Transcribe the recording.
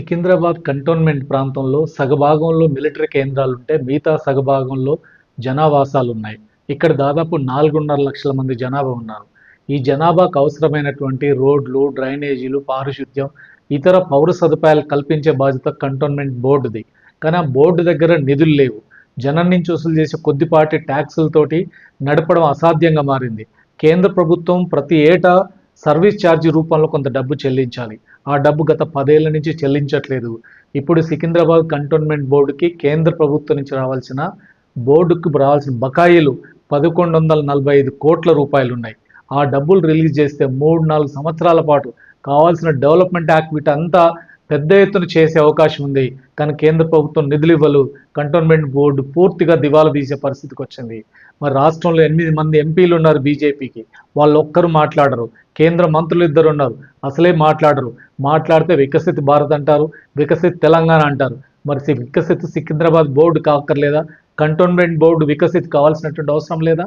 Secunderabad cantonment ప్రాంతంలో సగభాగంలో military కేంద్రాలు ఉంటే మిగతా సగభాగంలో జనావాసాలు ఉన్నాయి ఇక్కడ దాదాపు నాలుగున్నర లక్షల మంది జనాభా ఉన్నారు. ఈ జనాభాకు అవసరమైనటువంటి రోడ్లు డ్రైనేజీలు పారిశుద్ధ్యం ఇతర పౌర సదుపాయాలు కల్పించే బాధ్యత కంటోన్మెంట్ బోర్డుది. కానీ ఆ బోర్డు దగ్గర నిధులు లేవు. జనం నుంచి వసూలు చేసే కొద్దిపాటి ట్యాక్సులతోటి నడపడం అసాధ్యంగా మారింది. కేంద్ర ప్రభుత్వం ప్రతి ఏటా సర్వీస్ ఛార్జీ రూపంలో కొంత డబ్బు చెల్లించాలి. ఆ డబ్బు గత పదేళ్ళ నుంచి చెల్లించట్లేదు. ఇప్పుడు సికింద్రాబాద్ కంటోన్మెంట్ బోర్డుకి కేంద్ర ప్రభుత్వం నుంచి రావాల్సిన బోర్డుకు రావాల్సిన బకాయిలు పదకొండు వందల నలభై ఐదు కోట్ల రూపాయలు ఉన్నాయి ఆ డబ్బులు రిలీజ్ చేస్తే మూడు నాలుగు సంవత్సరాల పాటు కావాల్సిన డెవలప్మెంట్ యాక్టివిటీ అంతా పెద్ద ఎత్తున చేసే అవకాశం ఉంది. కానీ కేంద్ర ప్రభుత్వం నిధులు ఇవ్వలు. కంటోన్మెంట్ బోర్డు పూర్తిగా దివాలా తీసే పరిస్థితికి వచ్చింది. మరి రాష్ట్రంలో ఎనిమిది మంది ఎంపీలు ఉన్నారు బీజేపీకి. వాళ్ళు ఒక్కరు మాట్లాడరు. కేంద్ర మంత్రులు ఇద్దరు ఉన్నారు. అసలే మాట్లాడరు. మాట్లాడితే వికసిత్ భారత్ అంటారు వికసిత్ తెలంగాణ అంటారు. మరి సి- వికసిత్ సికింద్రాబాద్ బోర్డు కావక్కర్లేదా కంటోన్మెంట్ బోర్డు వికసిత్ కావాల్సినటువంటి అవసరం లేదా?